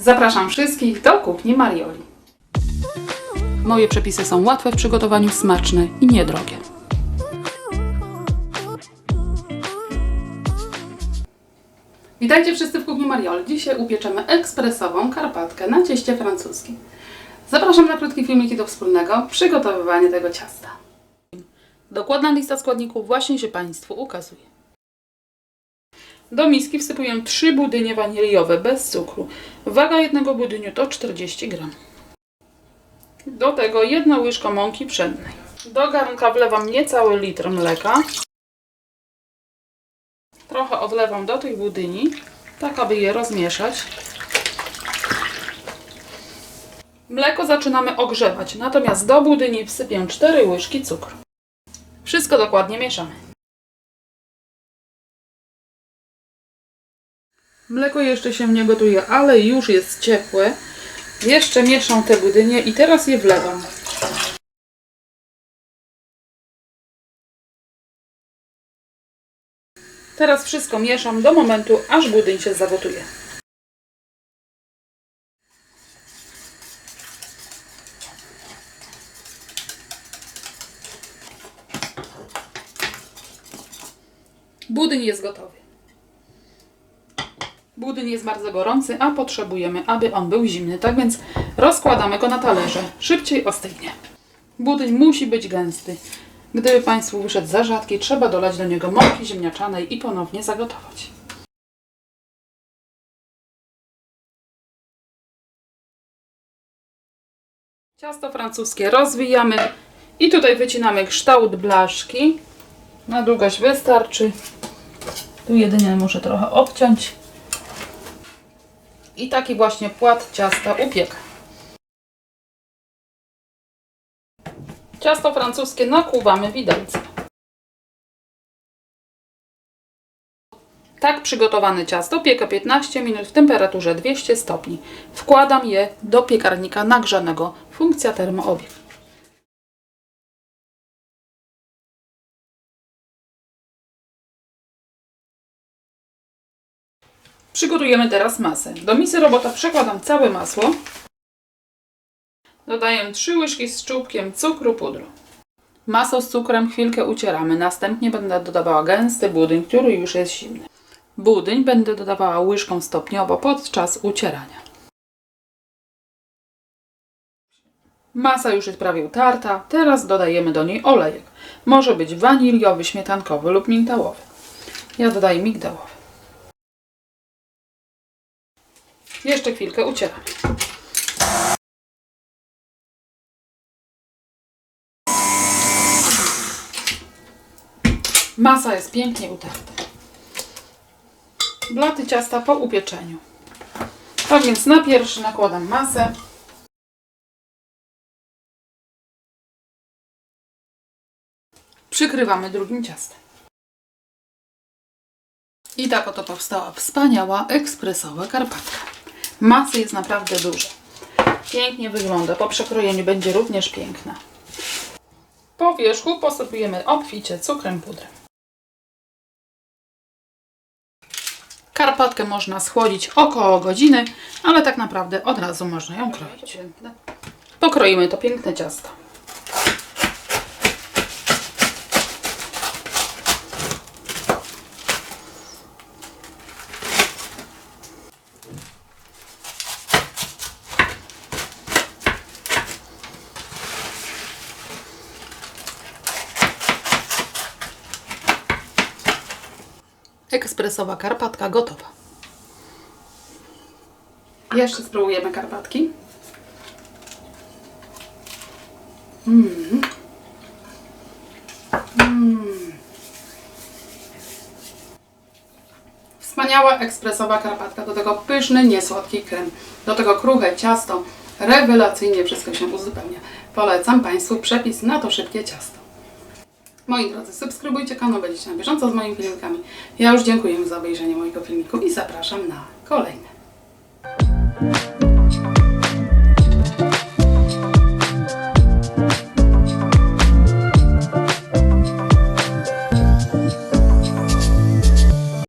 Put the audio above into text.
Zapraszam wszystkich do kuchni Marioli. Moje przepisy są łatwe w przygotowaniu, smaczne i niedrogie. Witajcie wszyscy w kuchni Marioli. Dzisiaj upieczemy ekspresową karpatkę na cieście francuskim. Zapraszam na krótki filmiki do wspólnego przygotowywania tego ciasta. Dokładna lista składników właśnie się Państwu ukazuje. Do miski wsypuję 3 budynie waniliowe bez cukru. Waga jednego budyniu to 40 gram. Do tego jedna łyżka mąki pszennej. Do garnka wlewam niecały litr mleka. Trochę odlewam do tych budyni, tak aby je rozmieszać. Mleko zaczynamy ogrzewać, natomiast do budyni wsypię 4 łyżki cukru. Wszystko dokładnie mieszamy. Mleko jeszcze się nie gotuje, ale już jest ciepłe. Jeszcze mieszam te budynie i teraz je wlewam. Teraz wszystko mieszam do momentu, aż budyń się zagotuje. Budyń jest gotowy. Budyń jest bardzo gorący, a potrzebujemy, aby on był zimny. Tak więc rozkładamy go na talerze. Szybciej ostygnie. Budyń musi być gęsty. Gdyby Państwu wyszedł za rzadki, trzeba dolać do niego mąki ziemniaczanej i ponownie zagotować. Ciasto francuskie rozwijamy i tutaj wycinamy kształt blaszki. Na długość wystarczy. Tu jedynie muszę trochę obciąć. I taki właśnie płat ciasta upieka. Ciasto francuskie nakłuwamy widelcem. Tak przygotowane ciasto pieka 15 minut w temperaturze 200 stopni. Wkładam je do piekarnika nagrzanego. Funkcja termoobieg. Przygotujemy teraz masę. Do misy robota przekładam całe masło. Dodaję 3 łyżki z czubkiem cukru pudru. Masę z cukrem chwilkę ucieramy. Następnie będę dodawała gęsty budyń, który już jest zimny. Budyń będę dodawała łyżką stopniowo podczas ucierania. Masa już jest prawie utarta. Teraz dodajemy do niej olejek. Może być waniliowy, śmietankowy lub migdałowy. Ja dodaję migdałowy. Jeszcze chwilkę ucieram. Masa jest pięknie utarta. Blaty ciasta po upieczeniu. Tak więc na pierwszy nakładam masę. Przykrywamy drugim ciastem. I tak oto powstała wspaniała ekspresowa karpatka. Masy jest naprawdę dużo. Pięknie wygląda. Po przekrojeniu będzie również piękna. Po wierzchu posypujemy obficie cukrem pudrem. Karpatkę można schłodzić około godziny, ale tak naprawdę od razu można ją kroić. Pokroimy to piękne ciasto. Ekspresowa karpatka gotowa. Jeszcze spróbujemy karpatki. Mm. Mm. Wspaniała ekspresowa karpatka, do tego pyszny, niesłodki krem, do tego kruche ciasto, rewelacyjnie wszystko się uzupełnia. Polecam Państwu przepis na to szybkie ciasto. Moi drodzy, subskrybujcie kanał, będziecie na bieżąco z moimi filmikami. Ja już dziękuję za obejrzenie mojego filmiku i zapraszam na kolejne.